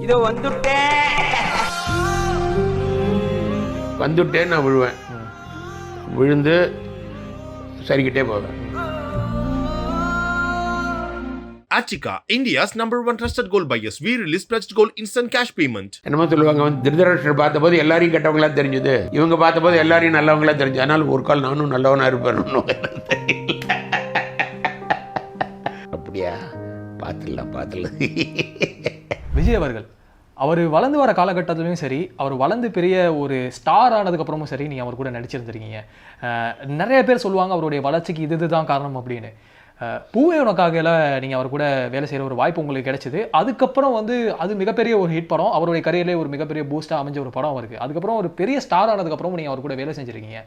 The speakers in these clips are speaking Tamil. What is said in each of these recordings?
இதோ வந்துட்டேன். வந்துட்டேன் நான் விழுவேன். விழுந்து சரிக்கிட்டே போவேன். Achika, India's number one trusted gold buyers. We release pledged gold instant cash payment. என்னமோ சொல்லுவாங்க வந்து திருதராஷ்டர் பார்த்தபோது எல்லாரையும் கெட்டவங்களா தெரிஞ்சது. இவங்க பார்த்தபோது எல்லாரையும் நல்லவங்களா தெரிஞ்சு அதனால ஒரு கால் நானும் நல்லவனா இருப்பேன். அப்படியா? பார்த்துடலாம் பார்த்துடலாம். விஜய் அவர்கள் அவர் வளர்ந்து வர காலகட்டத்திலையும் சரி அவர் வளர்ந்து பெரிய ஒரு ஸ்டார் ஆனதுக்கப்புறமும் சரி நீங்கள் அவர் கூட நடிச்சிருந்திருக்கீங்க. அஹ் நிறைய பேர் சொல்லுவாங்க அவருடைய வளர்ச்சிக்கு இது இதுதான் காரணம் அப்படின்னு. பூவே உனக்காகல நீங்கள் அவர் கூட வேலை செய்கிற ஒரு வாய்ப்பு உங்களுக்கு கிடைச்சிது. அதுக்கப்புறம் வந்து அது மிகப்பெரிய ஒரு ஹிட் படம். அவருடைய கரியர்லேயே ஒரு மிகப்பெரிய பூஸ்ட்டாக அமைஞ்ச ஒரு படம் அவருக்கு. அதுக்கப்புறம் ஒரு பெரிய ஸ்டார் ஆனதுக்கப்புறமும் நீங்கள் அவர் கூட வேலை செஞ்சுருக்கீங்க.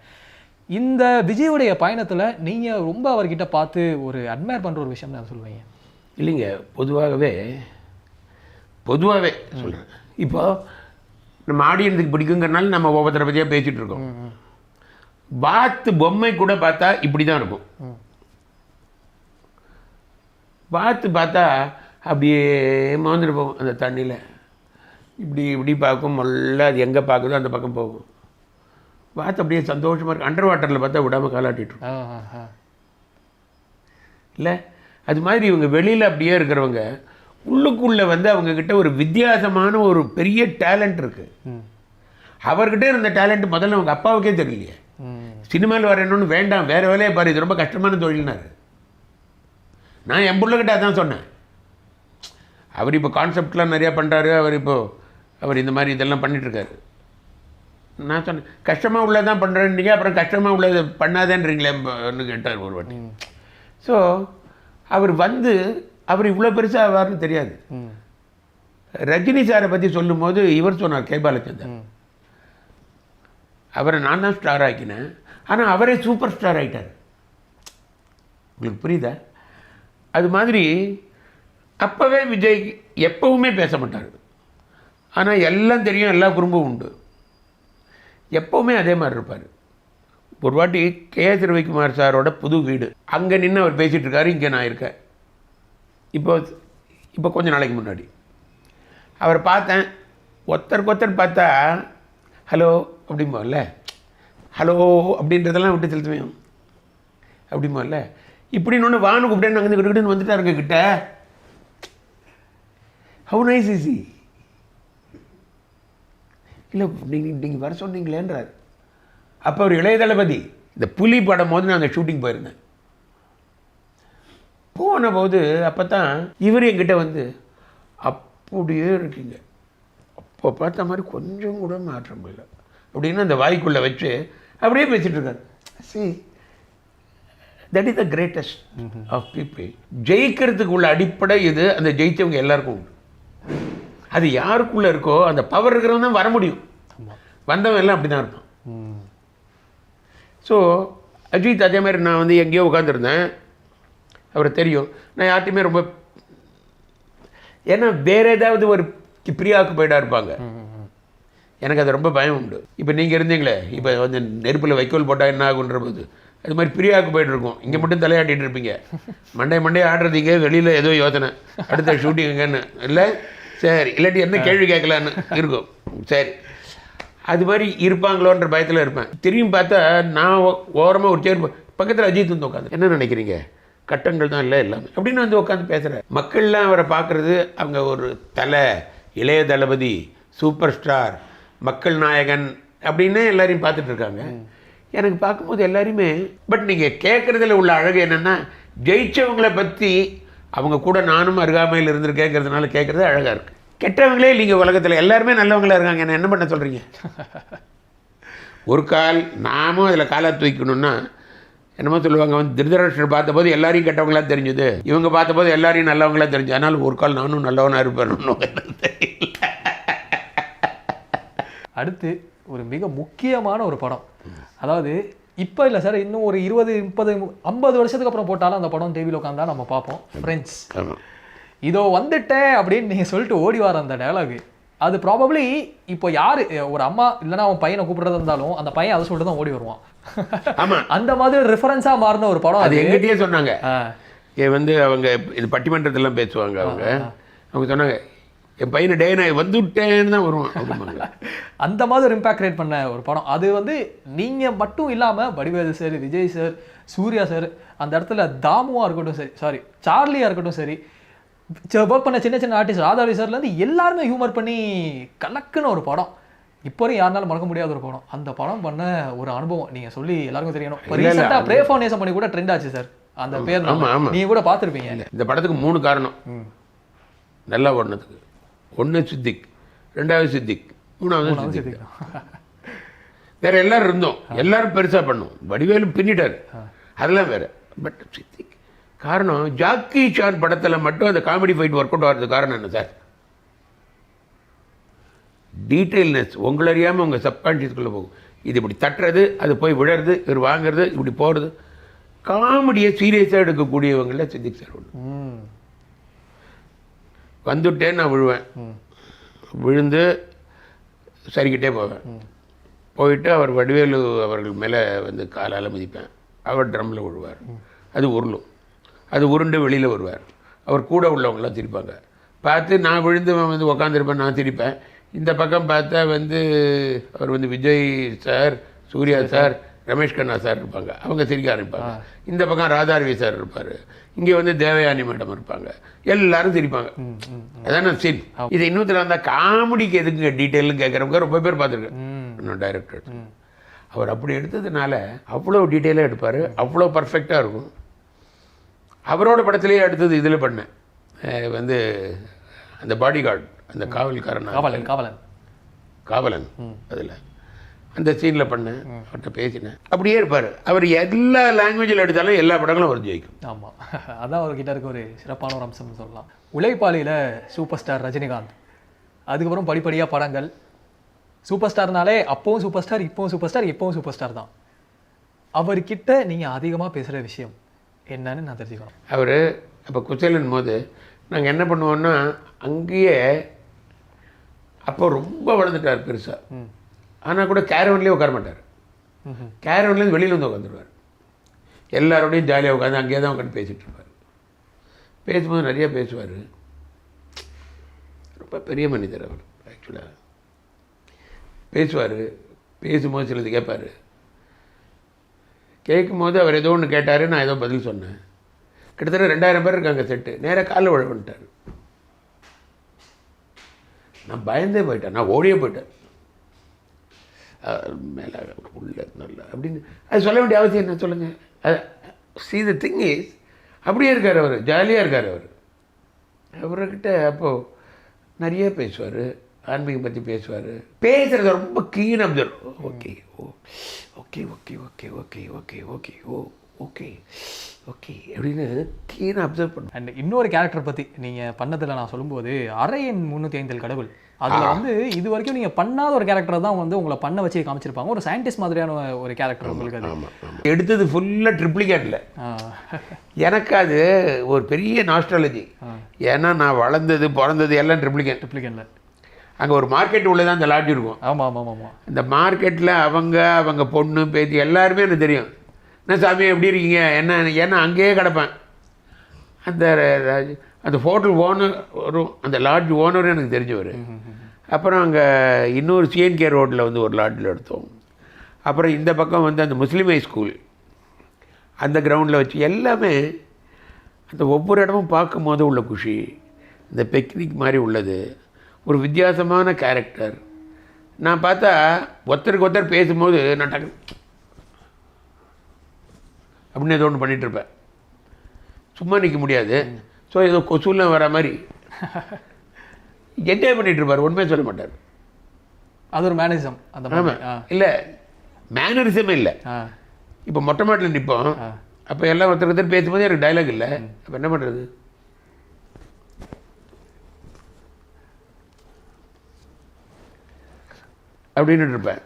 இந்த விஜயுடைய பயணத்தில் நீங்கள் ரொம்ப அவர்கிட்ட பார்த்து ஒரு அட்மையர் பண்ணுற ஒரு விஷயம் நான் சொல்லுவீங்க இல்லைங்க பொதுவாகவே பொதுவாகவே சொல்கிறேன் இப்போ நம்ம ஆடியன்ஸுக்கு பிடிக்குங்கிறனால நம்ம ஒவ்வொருத்தரை பற்றியாக பேசிகிட்டு இருக்கோம். பாத்து பொம்மை கூட பார்த்தா இப்படி தான் இருக்கும் பாத்து பார்த்தா அப்படியே மோந்துட்டு போகும் அந்த தண்ணியில். இப்படி இப்படி பார்க்கும் மொல்ல அது எங்கே பார்க்குதோ அந்த பக்கம் போகும். பார்த்து அப்படியே சந்தோஷமாக இருக்கும். அண்டர் வாட்டரில் பார்த்தா விடாமல் காலாட்டிட்டு இல்லை? அது மாதிரி இவங்க வெளியில் அப்படியே இருக்கிறவங்க உள்ளுக்குள்ளே வந்து அவங்கக்கிட்ட ஒரு வித்தியாசமான ஒரு பெரிய டேலண்ட் இருக்குது அவர்கிட்ட இருந்த டேலண்ட் முதல்ல அவங்க அப்பாவுக்கே தெரியலையே. சினிமாவில் வரணும்னு வேண்டாம். வேறு வேலையை பாரு. இது ரொம்ப கஷ்டமான தொழில்னாரு. நான் என் பிள்ளைகிட்ட அதான் சொன்னேன். அவர் இப்போ கான்செப்ட்லாம் நிறையா பண்ணுறாரு அவர் இப்போ அவர் இந்த மாதிரி இதெல்லாம் பண்ணிகிட்ருக்காரு நான் சொன்னேன் கஷ்டமாக உள்ளதான் பண்ணுறேன்னீங்க அப்புறம் கஷ்டமாக உள்ளது பண்ணாதேன்றீங்களேன்னு கேட்டார் ஒரு வாட்டி. ஸோ அவர் வந்து அவர் இவ்வளோ பெருசாக ஆவார்னு தெரியாது. ரஜினி சாரை பற்றி சொல்லும்போது இவர் சொன்னார் கே. பாலச்சந்தர். அவரை நான் தான் ஸ்டார் ஆக்கினேன். ஆனால் அவரே சூப்பர் ஸ்டார் ஆகிட்டார் உங்களுக்கு புரியுதா? அது மாதிரி அப்போவே விஜய் எப்பவுமே பேச மாட்டார். ஆனால் எல்லாம் தெரியும் எல்லா குறும்பும் உண்டு. எப்போவுமே அதே மாதிரி இருப்பார். ஒரு வாட்டி கே. எஸ் ரவிக்குமார் சாரோட புது வீடு. அங்கே நின்று அவர் பேசிகிட்டு இருக்காரு இங்கே நான் இருக்கேன். இப்போ இப்போ கொஞ்ச நாளைக்கு முன்னாடி. அவரை பார்த்தேன். ஒருத்தருக்கு ஒருத்தர் பார்த்தா ஹலோ அப்படிம்போம்ல ஹலோ அப்படின்றதெல்லாம் விட்டு செலுத்துவேன். அப்படிம்போம்ல இப்படின்னு ஒன்று வானு கூப்பிட்டேன் நாங்கள் வந்து கிட்ட வந்துட்டாருங்க கிட்ட. ஹவு நைஸ் இசி இல்லை நீங்கள் நீங்கள் வர சொன்னீங்களேன்றார். அப்போ ஒரு இளைய தளபதி இந்த புலி படம் போது நான் அந்த ஷூட்டிங் போயிருந்தேன். போன போது அப்போ தான் இவர் என்கிட்ட வந்து அப்படியே இருக்கீங்க. அப்போ பார்த்த மாதிரி கொஞ்சம் கூட மாற்றம் இல்லை. அப்படின்னு அந்த வாய்க்குள்ளே வச்சு அப்படியே பேசிகிட்டு இருக்காரு. See that is the greatest of people ஜெயிக்கிறதுக்கு உள்ள அடிப்படை இது அந்த ஜெயித்தவங்க எல்லாருக்கும் உண்டு. அது யாருக்குள்ளே இருக்கோ அந்த பவர் இருக்கிறவங்க தான் வர முடியும். வந்தவன் எல்லாம் அப்படி தான் இருப்பான் ஸோ அஜித் அதே மாதிரி நான் வந்து எங்கேயோ உட்காந்துருந்தேன் அவரை தெரியும். நான் யார்ட்டையுமே ரொம்ப ஏன்னா வேற ஏதாவது ஒரு பிரியாவுக்கு போயிடா இருப்பாங்க. எனக்கு அது ரொம்ப பயம் உண்டு. இப்போ நீங்கள் இருந்தீங்களே இப்போ வந்து நெருப்பில் வைக்கோல் போட்டால் என்ன ஆகுன்ற போது. அது மாதிரி பிரியாவுக்கு போயிட்டு இருக்கோம் இங்கே மட்டும் தலையாட்டிட்டு இருப்பீங்க. மண்டே மண்டே ஆடுறதீங்க வெளியில் ஏதோ யோசனை. அடுத்த ஷூட்டிங் எங்கன்னு இல்லை? சரி. இல்லாட்டி என்ன கேள்வி கேட்கலான்னு இருக்கும். சரி. அது மாதிரி இருப்பாங்களோன்ற பயத்தில் இருப்பேன். திரும்பி பார்த்தா நான் ஓரமாக ஒரு சேர் பக்கத்தில் அஜித் வந்து உட்காந்து என்ன நினைக்கிறீங்க? கட்டங்கள் தான் இல்லை எல்லாமே. அப்படின்னு வந்து உட்காந்து பேசுகிறேன் மக்கள்லாம் அவரை பார்க்குறது அவங்க ஒரு தலை இளைய தளபதி சூப்பர் ஸ்டார் மக்கள் நாயகன் அப்படின்னு எல்லாரையும் பார்த்துட்டு இருக்காங்க. எனக்கு பார்க்கும்போது எல்லாரையுமே பட் நீங்கள் கேட்குறதுல உள்ள அழகு என்னென்னா ஜெயிச்சவங்களை பற்றி அவங்க கூட நானும் அருகாமையில் இருந்திருக்கேங்கிறதுனால கேட்குறது அழகாக இருக்குது கெட்டவங்களே இல்லைங்க உலகத்தில். எல்லாருமே நல்லவங்களா இருக்காங்க. என்ன என்ன பண்ண சொல்கிறீங்க ஒரு கால் நாமும் அதில் காலை தூக்கணும்னா என்னமோ சொல்லுவாங்க வந்து திருதராஷ்டர் பார்த்தபோது எல்லாரையும் கெட்டவங்களா தெரிஞ்சது. இவங்க பார்த்தபோது எல்லாரையும் நல்லவங்களா தெரிஞ்சு அதனால் ஒரு கால் நானும் நல்லவனாக இருப்பேன் அடுத்து ஒரு மிக முக்கியமான ஒரு படம். அதாவது இப்போ இல்லை சார் இன்னும் ஒரு இருபது முப்பது ஐம்பது வருஷத்துக்கு அப்புறம் போட்டாலும் அந்த படம் டிவியில் உட்காந்தா நம்ம பார்ப்போம். ஃப்ரெண்ட்ஸ் இதோ வந்துட்டேன் அப்படின்னு நீங்கள் சொல்லிட்டு ஓடி வர அந்த டயலாகு அது ப்ராபப்ளி இப்போ யார் ஒரு அம்மா இல்லைன்னா அவன் பையனை கூப்பிடுறதா இருந்தாலும் அந்த பையன் அதை சொல்லிட்டு தான் ஓடி வருவான். ஆமாம் அந்த மாதிரி ரெஃபரன்ஸா மாறின ஒரு படம் அது எங்கிட்டயே சொன்னாங்க. வந்து அவங்க இது பட்டிமன்றத்திலாம் பேசுவாங்க அவங்க. அவங்க சொன்னாங்க என் பையனை டே நான் வந்துவிட்டேன்னு தான் வருவான். அந்த மாதிரி ஒரு இம்பாக்ட் கிரியேட் பண்ண ஒரு படம். அது வந்து நீங்க மட்டும் இல்லாம Vadivelu sir Vijay sir Suriya sir அந்த இடத்துல தாமுவா இருக்கட்டும் சரி சாரி சார்லியா இருக்கட்டும் சரி ஒர்க் பண்ண சின்ன சின்ன ஆர்டிஸ்ட் ராதாவி சார்ல இருந்து எல்லாருமே ஹியூமர் பண்ணி கலக்குன ஒரு படம். இப்போ யாருனாலும் மறக்க முடியாத ஒரு படம். அந்த படம் பண்ண ஒரு அனுபவம் நீங்க சொல்லி எல்லாருக்கும் தெரியணும். இப்போ ரீசெண்டாக ப்ரே ஃபவுண்டேஷன் பண்ணி கூட ட்ரெண்ட் ஆச்சு சார் அந்த பேர் ஆமா, ஆமா. நீங்க கூட பார்த்துருப்பீங்க. இந்த படத்துக்கு மூணு காரணம். நல்லா ஓடினதுக்கு. ஒன்று சித்திக் ரெண்டாவது சித்திக் மூணாவது சித்திக். வேற எல்லாரும் இருந்தோம். எல்லாரும் பெருசா பண்ணோம். வடிவேலு பின்னிட்டார். அதெல்லாம் வேற. பட் சித்திக் காரணம் ஜாக்கி சான் படத்துல மட்டும் அந்த காமெடி ஃபைட் ஒர்க் அவுட் ஆகிறது காரணம் என்ன சார்? டீட்டெயில்னஸ் உங்களை அறியாமல் உங்கள் சப்கான்ஷியஸ்குள்ளே போகும். இது இப்படி தட்டுறது அது போய் விழறது இவர் வாங்குறது இப்படி போகிறது காமெடியை சீரியஸாக எடுக்கக்கூடியவங்கள சித்திக் சார் ஒன்று ம் வந்துட்டேன் நான் விழுவேன். விழுந்து சரிக்கிட்டே போவேன். போயிட்டு அவர் வடிவேலு அவர்கள் மேலே வந்து காலால் மிதிப்பேன். அவர் ட்ரம்மில் விழுவார். அது உருளும். அது உருண்டு வெளியில் வருவார். அவர் கூட உள்ளவங்களாம் சிரிப்பாங்க பார்த்து நான் விழுந்து வந்து உக்காந்துருப்பேன் நான் சிரிப்பேன் இந்த பக்கம் பார்த்தா வந்து அவர் வந்து Vijay sir Suriya sir Ramesh Khanna sir இருப்பாங்க. அவங்க சிரிக்க ஆரம்பிப்பாங்க. இந்த பக்கம் ராதாரவி சார் இருப்பார். இங்கே வந்து தேவயானி மேடம் இருப்பாங்க. எல்லாரும் சிரிப்பாங்க. அதான சீன் இது இன்னொருத்தர் அந்த காமெடிக்கு எதுக்குங்க டீட்டெயில்னு கேட்குறவங்க ரொம்ப பேர் பார்த்துருக்கேன் இன்னும் டைரக்டர் அவர் அப்படி எடுத்ததுனால அவ்வளோ டீட்டெயிலாக எடுப்பார். அவ்வளோ பர்ஃபெக்டாக இருக்கும். அவரோட படத்திலேயே அடுத்தது இதில் பண்ணேன். வந்து அந்த பாடி கார்டு அந்த காவல்காரன் காவலன் காவலன். காவலன் அதில். அந்த சீனில் பண்ணேன். அவர்கிட்ட பேசினேன். அப்படியே இருப்பார். அவர் எல்லா லாங்குவேஜில் எடுத்தாலும் எல்லா படங்களும் அவர் ஜெயிக்கும். ஆமாம் அதான் அவர்கிட்ட இருக்க ஒரு சிறப்பான ஒரு அம்சம்னு சொல்லலாம். உழைப்பாளியில் சூப்பர் ஸ்டார் ரஜினிகாந்த். அதுக்கப்புறம் படிப்படியாக படங்கள். சூப்பர் ஸ்டார்னாலே அப்பவும் சூப்பர் ஸ்டார் இப்போவும் சூப்பர் ஸ்டார் இப்போவும் சூப்பர் ஸ்டார் தான். அவர்கிட்ட நீங்கள் அதிகமாக பேசுகிற விஷயம் என்னன்னு நான் தெரிஞ்சுக்கணும். அவர் அப்போ குச்சேலன் போது நாங்கள் என்ன பண்ணுவோம்னா அங்கேயே அப்போ ரொம்ப வளர்ந்துட்டார் பெருசாக ஆனால் கூட கேரவன்லேயே உட்கார மாட்டார். கேரவன்லேருந்து வெளியில் வந்து உட்காந்துருவார் எல்லாரோடையும் ஜாலியாக உட்காந்து அங்கேயே தான் உட்காந்து பேசிகிட்டு இருப்பார். பேசும்போது நிறைய பேசுவார். ரொம்ப பெரிய மனிதர் அவர் ஆக்சுவலாக பேசுவார் பேசும்போது சிலது கேட்பார். கேட்கும்போது அவர் ஏதோ ஒன்று கேட்டார் நான் ஏதோ பதில் சொன்னேன். கிட்டத்தட்ட ரெண்டாயிரம் பேர் இருக்காங்க செட்டு நேராக காலில் விழ வந்துட்டார். நான் பயந்தே போயிட்டேன். நான் ஓடியே போயிட்டேன். மேலே உள்ள நல்ல அப்படின்னு. அது சொல்ல வேண்டிய அவசியம் என்ன சொல்லுங்கள் அது சி த திங் இஸ் அப்படியே இருக்கார் அவர் ஜாலியாக இருக்கார் அவர். அவர்கிட்ட அப்போது நிறைய பேசுவார் ஆன்மீகம் பற்றி பேசுவார். பேசுகிறது ரொம்ப keen observe okay oh okay okay okay okay okay okay oh okay okay அப்படின்னு கீனாக அப்சர்வ் பண்ணுவேன் அண்ட் இன்னொரு கேரக்டர் பற்றி நீங்கள் பண்ணதில் நான் சொல்லும்போது அரையன் முந்நூற்றி ஐந்தில் கடவுள். அதில் வந்து இது வரைக்கும் நீங்கள் பண்ணாத ஒரு கேரக்டர் தான் வந்து உங்களை பண்ண வச்சு காமிச்சிருப்பாங்க. ஒரு சயின்டிஸ்ட் மாதிரியான ஒரு கேரக்டர் உங்களுக்கு அது. எடுத்தது ஃபுல்லாக ட்ரிப்ளிகேட்டில். எனக்கு அது ஒரு பெரிய நாஸ்ட்ராலஜி ஏன்னா நான் வளர்ந்தது பிறந்தது எல்லாம் ட்ரிப்ளிகேட் ட்ரிப்ளிகனில் அங்கே ஒரு மார்க்கெட் உள்ளே தான் அந்த லாட்ஜ் இருக்கும். ஆமாம் ஆமாம் ஆமாம் இந்த மார்க்கெட்டில் அவங்க அவங்க பொண்ணு பேத்தி எல்லாருமே எனக்கு தெரியும். என்ன சாமி எப்படி இருக்கீங்க? என்ன ஏன்னா அங்கேயே கிடப்பேன். அந்த அந்த ஹோட்டல் ஓனர் வரும் அந்த லாட்ஜ் ஓனரும் எனக்கு தெரிஞ்சவர். அப்புறம் அங்கே இன்னொரு சிஎன்கே ரோட்டில் வந்து ஒரு லாட்ஜில் எடுத்தோம். அப்புறம் இந்த பக்கம் வந்து அந்த முஸ்லீம் ஹை ஸ்கூல் அந்த கிரவுண்டில் வச்சு எல்லாமே அந்த ஒவ்வொரு இடமும் பார்க்கும்போது உள்ள குஷி. இந்த பிக்னிக் மாதிரி உள்ளது. ஒரு வித்தியாசமான கேரக்டர் நான் பார்த்தா ஒருத்தருக்கு ஒருத்தர் பேசும்போது நான் டக்கு அப்படின்னு ஏதோ ஒன்று பண்ணிட்டு இருப்பேன். சும்மா நிற்க முடியாது. ஸோ ஏதோ கொசுலாம் வர மாதிரி. என்ஜாய் பண்ணிட்டு இருப்பார் உண்மையை சொல்ல மாட்டார். அது ஒரு மேனேஜம் அந்த இல்லை மேனரிசமே இல்லை. இப்போ மொட்டை மாட்டில் நிற்போம் அப்போ எல்லாம் ஒருத்தர் ஒருத்தர் பேசும்போது எனக்கு டைலாக் இல்லை. அப்போ என்ன பண்ணுறது அப்படின்னு இருப்பேன்.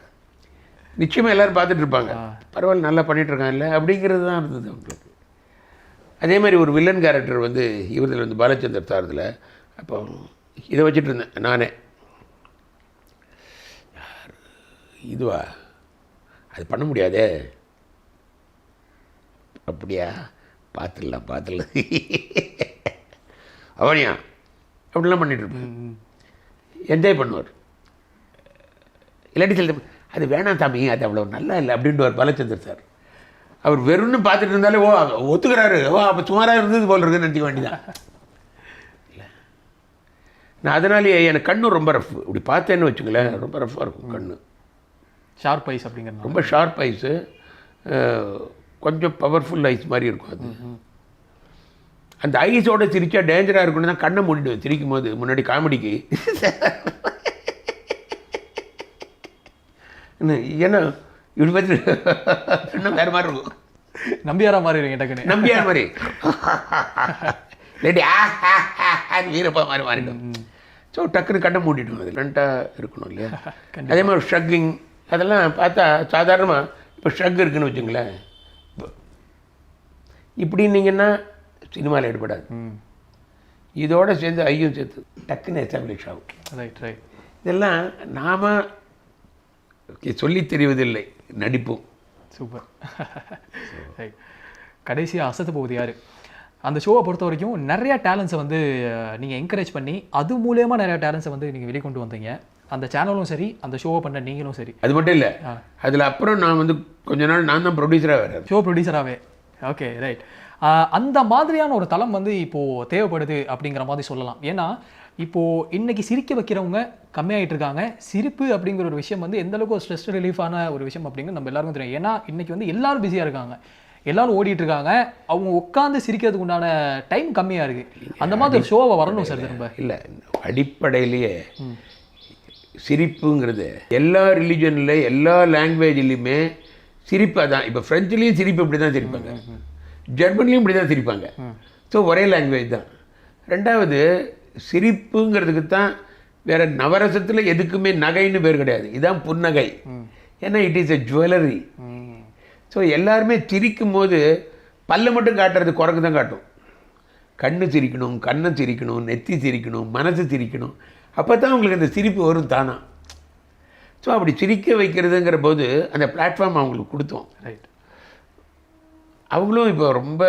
நிச்சயமாக எல்லாரும் பார்த்துட்டு இருப்பாங்க. பரவாயில்ல நல்லா பண்ணிட்டு இருக்கான் இல்லை அப்படிங்கிறது தான் இருந்தது அவங்களுக்கு. அதே மாதிரி ஒரு வில்லன் கேரக்டர் வந்து இவரில் வந்து பாலச்சந்தர் சாரத்தில் அப்போ இதை வச்சுட்டு இருந்தேன் நானே. இதுவா? அது பண்ண முடியாதே. அப்படியா? பார்த்துடலாம் பார்த்துடலாம் அவனியா? அப்படிலாம் பண்ணிட்டு இருப்பேன். என்ஜாய் பண்ணுவார். இல்லாட்டி சில அது வேணாம் சாமி அது அவ்வளோ நல்லா இல்லை அப்படின்ட்டு பாலச்சந்தர் சார். அவர் வெறும்னு பார்த்துட்டு இருந்தாலே ஓ ஒத்துக்கிறாரு. ஓ அப்போ சுமாராக இருந்தது போல் இருக்குன்னு நினச்சிக்க வேண்டியதான் நான் அதனாலேயே எனக்கு கண்ணு ரொம்ப ரஃப் இப்படி பார்த்தேன்னு வச்சுங்களேன் ரொம்ப ரஃப்பாக இருக்கும் கண்ணு. ஷார்ப் ஐஸ் அப்படிங்கிறது ரொம்ப ஷார்ப் ஐஸு கொஞ்சம் பவர்ஃபுல் ஐஸ் மாதிரி இருக்கும் அது. அந்த ஐஸோட சிரிச்சா டேஞ்சராக இருக்குன்னு தான் கண்ணை மூடிடுவேன் சிரிக்கும் போது முன்னாடி காமெடிக்கு. என்ன, ஏன்னா இப்படி பார்த்து இன்னும் வேறு மாதிரி இருக்கும். நம்பியாரா மாதிரி இருக்கீங்க டக்குன்னு. நம்பியார் மாதிரி. லேடி வீரப்பா மாதிரி மாறிடும் ஸோ டக்குன்னு கண்ணை மூடிடும் அது கரெக்டாக இருக்கணும் இல்லையா? அதே மாதிரி ஷக்கிங் அதெல்லாம் பார்த்தா சாதாரணமாக இப்போ ஷக் இருக்குன்னு வச்சுங்களேன். இப்படின்னீங்கன்னா சினிமாவில் ஈடுபடாது. இதோட சேர்ந்து ஐயும் சேர்த்து டக்குன்னு எஸ்டாப்ளிஷ் ஆகும். ரைட் ரைட் இதெல்லாம் நாம சொல்லித் தெரிவதில்லை நடிப்பும் சூப்பர் கடைசியாக அசத்து போகுது யார்? அந்த ஷோவை பொறுத்த வரைக்கும் நிறைய டேலண்ட்ஸை வந்து நீங்கள் என்கரேஜ் பண்ணி அது மூலயமா நிறைய டேலண்ட்ஸை வந்து நீங்கள் வெளிக்கொண்டு வந்தீங்க. அந்த சேனலும் சரி அந்த ஷோவை பண்ண நீங்களும் சரி. அது மட்டும் இல்லை அதில் அப்புறம் நான் வந்து கொஞ்ச நாள் நான் தான் ப்ரொடியூசராக வர்றேன் ஷோ ப்ரொடியூசராகவே ஓகே ரைட் அந்த மாதிரியான ஒரு தளம் வந்து இப்போது தேவைப்படுது அப்படிங்கிற மாதிரி சொல்லலாம். ஏன்னா இப்போது இன்னைக்கு சிரிக்க வைக்கிறவங்க கம்மியாயிட்டு இருக்காங்க. சிரிப்பு அப்படிங்கிற ஒரு விஷயம் வந்து எந்த அளவுக்கு ஒரு ஸ்ட்ரெஸ் ரிலீஃபான ஒரு விஷயம் அப்படிங்கிறது நம்ம எல்லாருக்கும் தெரியும். ஏன்னா இன்னைக்கு வந்து எல்லாரும் பிஸியாக இருக்காங்க. எல்லாரும் ஓடிட்டு இருக்காங்க அவங்க உட்காந்து சிரிக்கிறதுக்கு உண்டான டைம் கம்மியாக இருக்கு. அந்த மாதிரி ஒரு ஷோவை வரணும் சார் திரும்ப. இல்லை அடிப்படையிலேயே சிரிப்புங்கிறது எல்லா ரிலிஜனில் எல்லா லாங்குவேஜ்லேயுமே சிரிப்பு அதான். இப்போ ஃப்ரெஞ்சுலேயும் சிரிப்பு இப்படி தான் சிரிப்பாங்க ஜெர்மன்லேயும் இப்படி தான் சிரிப்பாங்க. ஸோ ஒரே லாங்குவேஜ் தான். ரெண்டாவது சிரிப்புங்கிறதுக்கு தான் வேற நவரசத்தில் எதுக்குமே நகைன்னு பேர் கிடையாது. இதான் புன்னகை. ஏன்னா it is a jewellery so எல்லாருமே சிரிக்கும் போது பல்ல மட்டும் காட்டுறது குரங்கு தான் காட்டும். கண்ணு சிரிக்கணும் கண்ணை சிரிக்கணும் நெத்தி சிரிக்கணும் மனசு சிரிக்கணும். அப்போ தான் உங்களுக்கு அந்த சிரிப்பு வரும் தானா? ஸோ அப்படி சிரிக்க வைக்கிறதுங்கிற போது அந்த பிளாட்ஃபார்ம் அவங்களுக்கு கொடுத்தோம். ரைட் அவங்களும் இப்போ ரொம்ப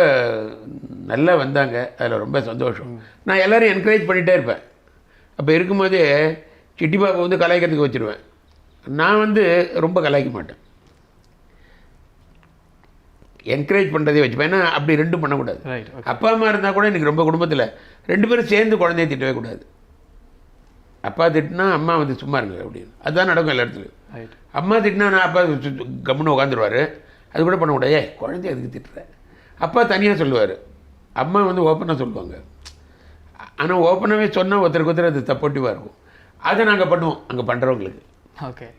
நல்லா வந்தாங்க. அதில் ரொம்ப சந்தோஷம். நான் எல்லாரையும் என்கரேஜ் பண்ணிகிட்டே இருப்பேன். அப்போ இருக்கும்போதே சிட்டி பாப்பா வந்து கலாய்க்கிறதுக்கு வச்சுருவேன். நான் வந்து ரொம்ப கலாய்க்க மாட்டேன். என்கரேஜ் பண்ணுறதே வச்சுப்பேன் ஏன்னா அப்படி ரெண்டும் பண்ணக்கூடாது. அப்பா அம்மா இருந்தால் கூட எனக்கு ரொம்ப குடும்பத்தில் ரெண்டு பேரும் சேர்ந்து குழந்தைய திட்டவே கூடாது. அப்பா திட்டினா அம்மா வந்து சும்மா இருங்க அப்படின்னு. அதுதான் நடக்கும் எல்லா இடத்துலையும். அம்மா திட்டினா நான் அப்பா சு- கம்முன்னு உட்காந்துருவார். அது கூட பண்ணக்கூடாது ஏய் குழந்தைய அதுக்கு திட்டுற? அப்பா தனியாக சொல்லுவார். அம்மா வந்து ஓப்பனாக சொல்லுவாங்க. ஆனால் ஓப்பனாகவே சொன்னால் ஒருத்தருக்கு ஒருத்தர் அது சப்போர்ட்டிவாக இருக்கும். அதை நாங்கள் பண்ணுவோம். அங்கே பண்ணுறவங்களுக்கு ஓகே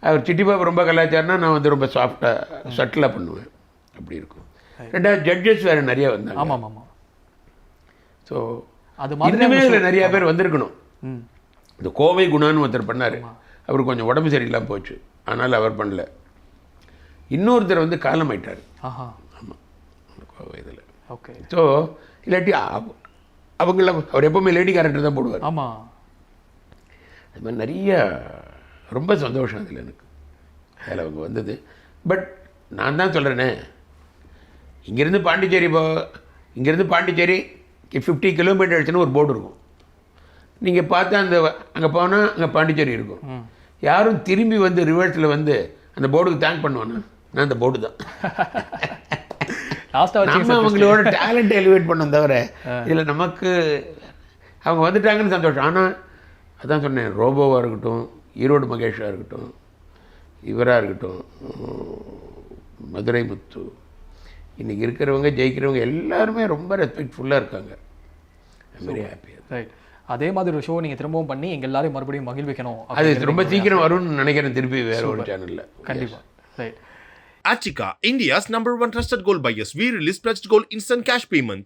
அவர் சிட்டி பாபு ரொம்ப கலாச்சாரம்னா நான் வந்து ரொம்ப சாஃப்டாக சட்டிலாக பண்ணுவேன். அப்படி இருக்கும். ரெண்டாவது ஜட்ஜஸ் வேறு நிறைய வந்தாங்க. ஆமாம் ஆமாம் ஸோ அது மாதிரி இதில் நிறைய பேர் வந்திருக்கணும். இந்த கோவை குணான்னு ஒருத்தர் பண்ணார். அவருக்கு கொஞ்சம் உடம்பு சரியில்லாமல் போச்சு. ஆனால் அவர் பண்ணல. இன்னொருத்தர் வந்து காலமாயிட்டார். ஆஹா. ஆமாம் கோவை இதில். ஓகே. ஸோ இல்லாட்டி அவ- அவங்கள அவர் எப்பவுமே லேடி கேரக்டர் தான் போடுவார். ஆமாம் அது மாதிரி நிறைய ரொம்ப சந்தோஷம் அதில் எனக்கு. அதில் அவங்க வந்தது. பட் நான் தான் சொல்கிறேனே இங்கேருந்து பாண்டிச்சேரி போ இங்கேருந்து பாண்டிச்சேரி ஃபிஃப்டி கிலோமீட்டர் ஆச்சுன்னு ஒரு போர்டு இருக்கும். நீங்கள் பார்த்தா அந்த அங்கே போனால் அங்கே பாண்டிச்சேரி இருக்கும். யாரும் திரும்பி வந்து ரிவர்ஸில் வந்து அந்த போர்டுக்கு தேங்க் பண்ணுவானா? நான் அந்த போர்டு தான். நம்ம அவங்களோட டேலண்ட் எலிவேட் பண்ணோம் தவிர இதில் நமக்கு அவங்க வந்துட்டாங்கன்னு சந்தோஷம். ஆனால் அதான் சொன்னேன் ரோபோவாக இருக்கட்டும் ஈரோடு மகேஷாக இருக்கட்டும் இவராக இருக்கட்டும் மதுரை முத்து இன்றைக்கி இருக்கிறவங்க ஜெயிக்கிறவங்க எல்லாருமே ரொம்ப ரெஸ்பெக்ட்ஃபுல்லாக இருக்காங்க. வெரி ஹாப்பி ரைட் அதே மாதிரி ஒரு ஷோ நீங்கள் திரும்பவும் பண்ணி எங்க எல்லாரையும் மறுபடியும் மகிழ்விக்கணும் அது ரொம்ப சீக்கிரம் வரும்னு நினைக்கிறேன் திருப்பி வேற ஒரு சேனலில் கண்டிப்பா. Right Achika, India's number one trusted gold buyers. We release pledged gold instant cash payment.